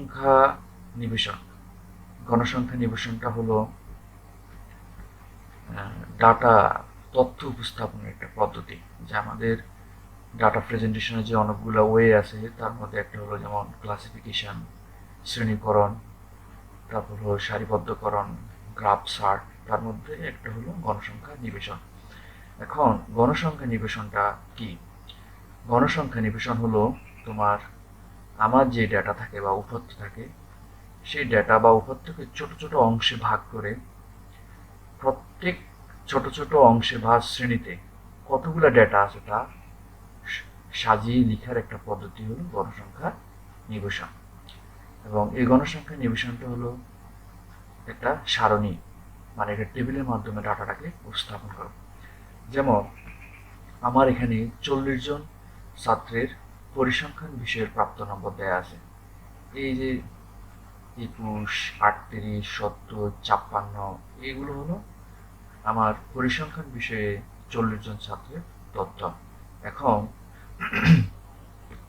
গণসংখ্যা নিবেশন। গণসংখ্যা নিবেশনটা হলো ডাটা তথ্য উপস্থাপনের একটা পদ্ধতি, যা আমাদের ডাটা প্রেজেন্টেশনের যে অনেকগুলো ওয়ে আছে, তার মধ্যে একটা হলো যেমন ক্লাসিফিকেশন শ্রেণীকরণ, তারপর হলো সারিবদ্ধকরণ গ্রাফ সার্ট তার মধ্যে একটা হলো গণসংখ্যা নিবেশন। এখন গণসংখ্যা নিবেশনটা কি? গণসংখ্যা নিবেশন হলো তোমার আমার যে ডেটা থাকে বা উপাত্ত থাকে, সেই ডেটা বা উপাত্তকে ছোট ছোট অংশে ভাগ করে প্রত্যেক ছোট ছোট অংশে বা শ্রেণীতে কতগুলো ডেটা আছে তা সাজিয়ে লিখার একটা পদ্ধতি হলো গণসংখ্যা নিবেশন। এবং এই গণসংখ্যা নিবেশনটা হলো একটা সারণী মানে একটা টেবিলের মাধ্যমে ডাটাটাকে উপস্থাপন করো। যেমন, আমার এখানে চল্লিশ জন ছাত্রের পরিসংখ্যান বিষয়ের প্রাপ্ত নম্বর দেয়া আছে। এই যে একুশ, আটত্রিশ, সত্তর, ছাপ্পান্ন এইগুলো হলো আমার পরিসংখ্যান বিষয়ে চল্লিশ জন ছাত্রের তথ্য। এখন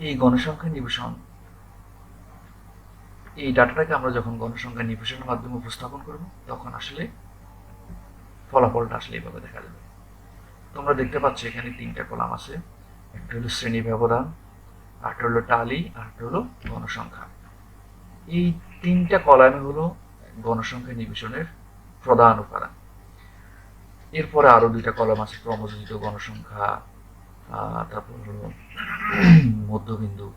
এই গণসংখ্যা নিবেশন, এই ডাটাটাকে আমরা যখন গণসংখ্যা নিবেশনের মাধ্যমে উপস্থাপন করব, তখন আসলে ফলাফলটা আসলে এইভাবে দেখা যাবে। তোমরা দেখতে পাচ্ছ এখানে তিনটা কলাম আছে। একটা হলো শ্রেণি ব্যবধান আরেকটা হলো টালি, আট হলো গণসংখ্যা এই তিনটা কলামে হলো গণসংখ্যা নিবেশনের প্রধান উপাদান। এরপরে আরও দুইটা কলম আছে, ক্রমযোজিত গণসংখ্যা তারপর হলো মধ্যবিন্দু।